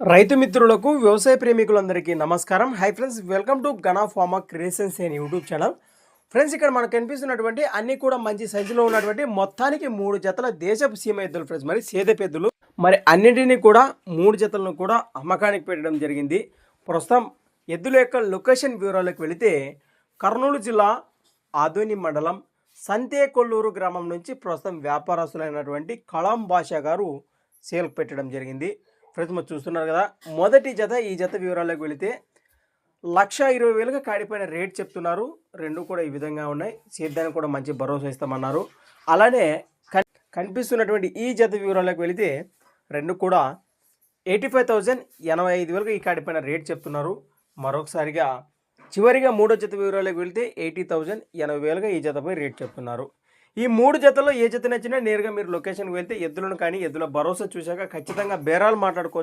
రైతు మిత్రులకు వ్యవసాయ ప్రేమికులందరికీ నమస్కారం. Hi friends welcome to Gana farmer creations అనే యూట్యూబ్ ఛానల్ ఫ్రెండ్స్ ఇక్కడ మనకు కనిపిస్తున్నటువంటి అన్ని కూడా మంచి సైజులో ఉన్నటువంటి మొత్తానికి మూడు జతల దేశపు సీమ ఎద్దులు ఫ్రెండ్స్ మరి సేద పెద్దలు మరి అన్నింటినీ కూడా మూడు జతలను కూడా అమ్మకానికి పెట్టడం జరిగింది. ప్రస్తుతం ఎద్దుల యొక్క లొకేషన్ వివరాలకు వెళితే కర్నూలు జిల్లా ఆదోని మండలం సంతేకొల్లూరు గ్రామం నుంచి ప్రస్తుతం వ్యాపారస్తులైనటువంటి కళాం భాష గారు సేల్ పెట్టడం జరిగింది. ఫ్రెండ్స్ మీరు చూస్తున్నారు కదా. మొదటి జత ఈ జత వివరాలకు వెళితే లక్ష ఇరవై వేలుగా కాడిపోయిన రేట్ చెప్తున్నారు. రెండు కూడా ఈ విధంగా ఉన్నాయి. సేద్యానికి కూడా మంచి భరోసా ఇస్తామన్నారు. అలానే కన్- కనిపిస్తున్నటువంటి ఈ జత వివరాలకు వెళితే రెండు కూడా ఎయిటీ ఫైవ్ థౌజండ్ ఎనభై ఐదు వేలకు ఈ కాడిపోయిన రేట్ చెప్తున్నారు. మరొకసారిగా చివరిగా మూడో జత వివరాలకు వెళితే ఎయిటీ థౌజండ్ ఎనభై వేలుగా ఈ జతపై రేట్ చెప్తున్నారు. ఈ మూడు జతల్లో ఏ జత నచ్చినా నేరుగా మీరు లొకేషన్కి వెళ్తే ఎద్దులను కానీ ఎద్దుల భరోసా చూశాక ఖచ్చితంగా బేరాలు మాట్లాడుకో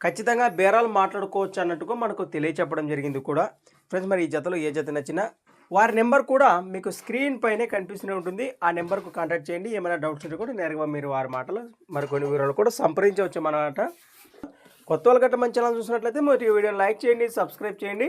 ఖచ్చితంగా బేరాలు మాట్లాడుకోవచ్చు అన్నట్టుగా మనకు తెలియచెప్పడం జరిగింది కూడా. ఫ్రెండ్స్ మరి ఈ జతలో ఏ జత నచ్చినా వారి నెంబర్ కూడా మీకు స్క్రీన్ పైనే కనిపిస్తూనే ఉంటుంది. ఆ నెంబర్కు కాంటాక్ట్ చేయండి. ఏమైనా డౌట్స్ ఉంటే కూడా నేరుగా మీరు వారి మాటలు మరికొన్ని వివరాలు కూడా సంప్రదించవచ్చు అన్నమాట కొత్త వాళ్ళ గట్ట మంచి ఛానల్ చూసినట్లయితే మరి వీడియో లైక్ చేయండి సబ్స్క్రైబ్ చేయండి.